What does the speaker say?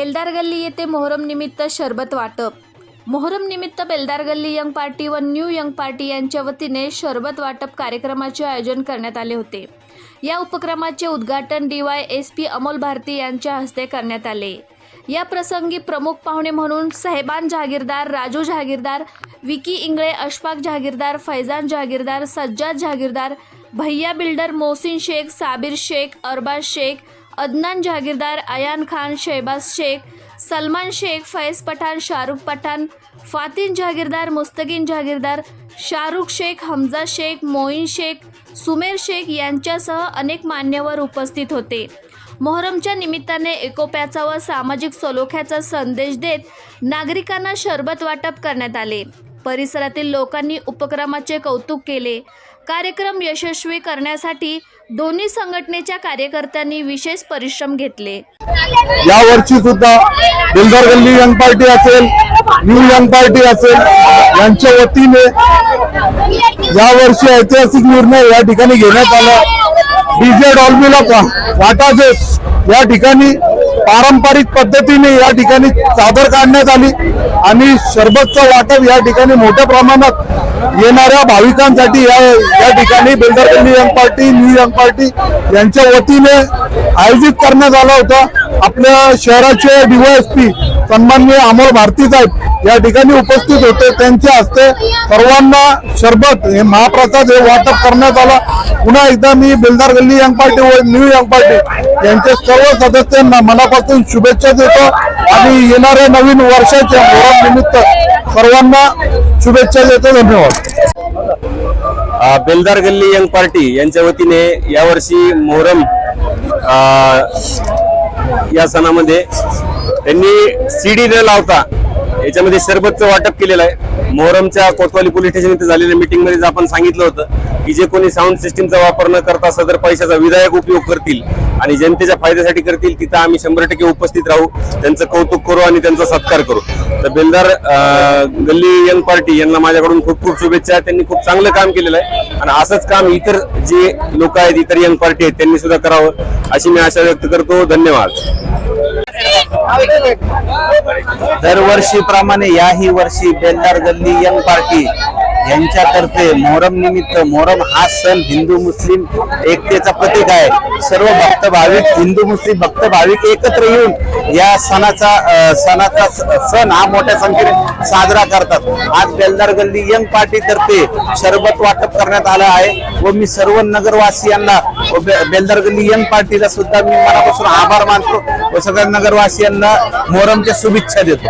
बेलदार गल्ली येथे मोहरम निमित्त शरबत वाटप. मोहरम निमित्त बेलदार गल्ली यंग पार्टी व न्यू यंग पार्टी यांच्या वतीने शरबत वाटप कार्यक्रमाचे आयोजन करण्यात आले होते. या उपक्रमाचे उद्घाटन D Y S P Amol Bharati यांच्या हस्ते करण्यात आले. या प्रसंगी प्रमुख पाहुणे म्हणून साहेबान जहागीरदार राजू जहागीरदार विकी इंगळे अशफाक जहागीरदार फैजान जहागीरदार सज्जाद जहागीरदार भैया बिल्डर मोहसिन शेख साबिर शेख अरबाज शेख अदनान जहागीरदार अयान खान शहबाज शेख सलमान शेख फैज पठाण शाहरुख पठाण फातिन जहागीरदार मुस्तकीन जहागीरदार शाहरुख शेख हमजा शेख मोईन शेख सुमेर शेख यांच्यासह अनेक मान्यवर उपस्थित होते. मोहरमच्या निमित्ताने एकोप्याचा व सामाजिक सलोख्याचा संदेश देत नागरिकांना शरबत वाटप करण्यात आले. परिसरातील लोकांनी उपक्रमाचे कौतुक केले. कार्यक्रम यशस्वी करण्यासाठी दोन्ही संघटनेच्या कार्यकर्त्यांनी विशेष परिश्रम घेतले. या वर्षी सुद्धा दिलदार गल्ली यंग पार्टी असेल न्यू यंग पार्टी असेल यांच्या वतीने या वर्षी ऐतिहासिक निर्णय या ठिकाणी घेण्यात आला. डीजे डॉल्बीला वाटा देत या ठिकाणी पारंपरिक पद्धतीने या ठिकाणी चादर काढण्यात आली आणि सरबतचं वाटप या ठिकाणी मोठ्या प्रमाणात येणाऱ्या भाविकांसाठी या या ठिकाणी builder new young party new young party यांच्या वतीने आयोजित करण्यात आला होता. आपल्या शहराचे डीवायएसपी सन्माननीय अमोल भारती साहेब या ठिकाणी उपस्थित होते त्यांच्या हस्ते सर्वांना शरबत हे महाप्रसाद हे वाटप करण्यात आलं. पुन्हा एकदा मी बिल्डर गल्ली यंग पार्टी व न्यू यंग पार्टी यांच्या सर्व सदस्यांना मनापासून शुभेच्छा देतो आणि येणाऱ्या नवीन वर्षाच्या निमित्त सर्वांना शुभेच्छा देतो. धन्यवाद. बेलदार गल्ली यंग पार्टी यांच्या वतीने यावर्षी मोहरम या सणामध्ये त्यांनी सीडी न लावता याच्यामध्ये सरबतचं वाटप केलेलं आहे. मोहरमच्या कोतवाली पोलीस स्टेशन इथे झालेल्या मीटिंगमध्ये आपण सांगितलं होतं की जे कोणी साऊंड सिस्टीमचा वापर न करता सदर पैशाचा विधायक उपयोग करतील आणि जनतेच्या फायद्यासाठी करतील तिथं आम्ही शंभर टक्के उपस्थित राहू त्यांचं कौतुक करू आणि त्यांचा सत्कार करू. तर बेलदार गल्ली यंग पार्टी यांना माझ्याकडून खूप खूप शुभेच्छा. त्यांनी खूप चांगलं काम केलेलं आहे आणि असंच काम इतर जे लोक आहेत इतर यंग पार्टी आहेत त्यांनी सुद्धा करावं अशी मी आशा व्यक्त करतो. धन्यवाद. दरवर्षीप्रमाणे याही वर्षी बेलदार गल्ली यंग पार्टी यांच्यातर्फे मोहरम निमित्त मोहरम हा सण हिंदू मुस्लिम एकतेचा प्रतीक आहे. सर्व भक्त भाविक हिंदू मुस्लिम भक्त भाविक एकत्र येऊन या सणाचा सणाचा स- सण हा मोठ्या संख्येने साजरा करतात. आज बेलदार गल्ली यंग पार्टी तर्फे वाटप करण्यात आलं आहे व मी सर्व नगरवासियांना बे- बेलदार गल्ली यंग पार्टीला सुद्धा मी मनापासून आभार मानतो व सगळ्या नगरवासियांना मोहरमच्या शुभेच्छा देतो.